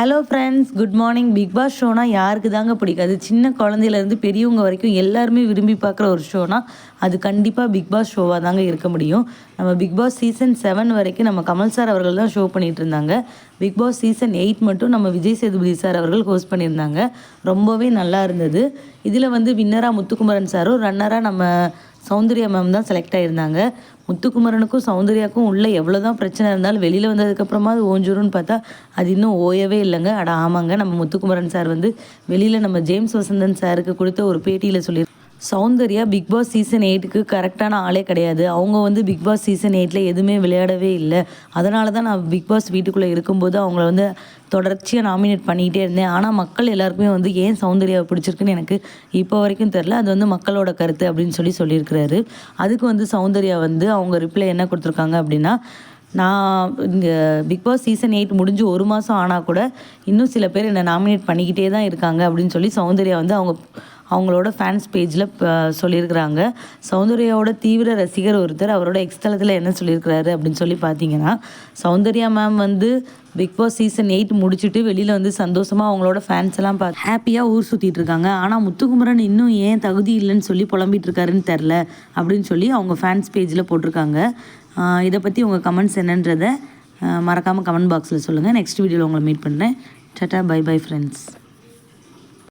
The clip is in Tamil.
Hello friends good morning Bigg Boss ஷோனா யாருக்கு தாங்க பிடிக்காது சின்ன குழந்தையிலேருந்து பெரியவங்க வரைக்கும் எல்லாருமே விரும்பி பார்க்குற ஒரு ஷோனா அது கண்டிப்பாக பிக் பாஸ் ஷோவாக தாங்க இருக்க முடியும். நம்ம பிக் பாஸ் சீசன் செவன் வரைக்கும் நம்ம கமல் சார் அவர்கள் தான் ஷோ பண்ணிகிட்டு இருந்தாங்க. பிக் பாஸ் சீசன் எயிட் மட்டும் நம்ம விஜய் சேதுபதி சார் அவர்கள் ஹோஸ்ட் பண்ணியிருந்தாங்க. ரொம்பவே நல்லா இருந்தது. இதில் வந்து வின்னராக முத்துக்குமரன் சாரும் ரன்னராக நம்ம சௌந்தர்யா மேம் தான் செலக்ட் ஆகியிருந்தாங்க முத்துக்குமரனுக்கும் சௌந்தர்யாவுக்கும் உள்ளே எவ்வளோ தான் பிரச்சனை இருந்தாலும் வெளியில் வந்ததுக்கப்புறமா அது ஓஞ்சிரும்னு பார்த்தா அது இன்னும் ஓயவே இல்லைங்க. அட ஆமாங்க. நம்ம முத்துக்குமரன் சார் வந்து வெளியில் நம்ம ஜேம்ஸ் வசந்தன் சாருக்கு கொடுத்த ஒரு பேட்டியில் சொல்லி சௌந்தர்யா பிக் பாஸ் சீசன் எயிட்டுக்கு கரெக்டான ஆளே கிடையாது. அவங்க வந்து பிக் பாஸ் சீசன் எயிட்டில் எதுவுமே விளையாடவே இல்லை. அதனால தான் நான் பிக் பாஸ் வீட்டுக்குள்ளே இருக்கும்போது அவங்கள வந்து தொடர்ச்சியாக நாமினேட் பண்ணிக்கிட்டே இருந்தேன். ஆனால் மக்கள் எல்லாருக்குமே வந்து ஏன் சௌந்தர்யாவை பிடிச்சிருக்குன்னு எனக்கு இப்போ வரைக்கும் தெரில அது வந்து மக்களோட கருத்து அப்படின்னு சொல்லி சொல்லியிருக்கிறாரு. அதுக்கு வந்து சௌந்தர்யா வந்து அவங்க ரிப்ளை என்ன கொடுத்துருக்காங்க அப்படின்னா நான் இங்கே பிக் பாஸ் சீசன் எயிட் முடிஞ்சு ஒரு மாதம் ஆனால் கூட இன்னும் சில பேர் என்னை நாமினேட் பண்ணிக்கிட்டே தான் இருக்காங்க அப்படின்னு சொல்லி சௌந்தர்யா வந்து அவங்க அவங்களோட ஃபேன்ஸ் பேஜில் சொல்லியிருக்கிறாங்க. சௌந்தர்யாவோட தீவிர ரசிகர் ஒருத்தர் அவரோட எக்ஸ்தலத்தில் என்ன சொல்லியிருக்கிறாரு அப்படின்னு சொல்லி பார்த்தீங்கன்னா சௌந்தர்யா மேம் வந்து பிக் பாஸ் சீசன் எயிட் முடிச்சுட்டு வெளியில் வந்து சந்தோஷமாக அவங்களோட ஃபேன்ஸ் எல்லாம் பார்த்து ஹாப்பியாக ஊர் சுற்றிட்டு இருக்காங்க. ஆனால் முத்துக்குமரன் இன்னும் ஏன் தகுதி இல்லைன்னு சொல்லி புலம்பிட்டு இருக்காருன்னு தெரில அப்படின்னு சொல்லி அவங்க ஃபேன்ஸ் பேஜில் போட்டிருக்காங்க. இதை பற்றி உங்கள் கமெண்ட்ஸ் என்னன்றதை மறக்காமல் கமெண்ட் பாக்ஸில் சொல்லுங்கள் நெக்ஸ்ட் வீடியோவில் உங்களை மீட் பண்ணுறேன் டட்டா பை பை ஃப்ரெண்ட்ஸ்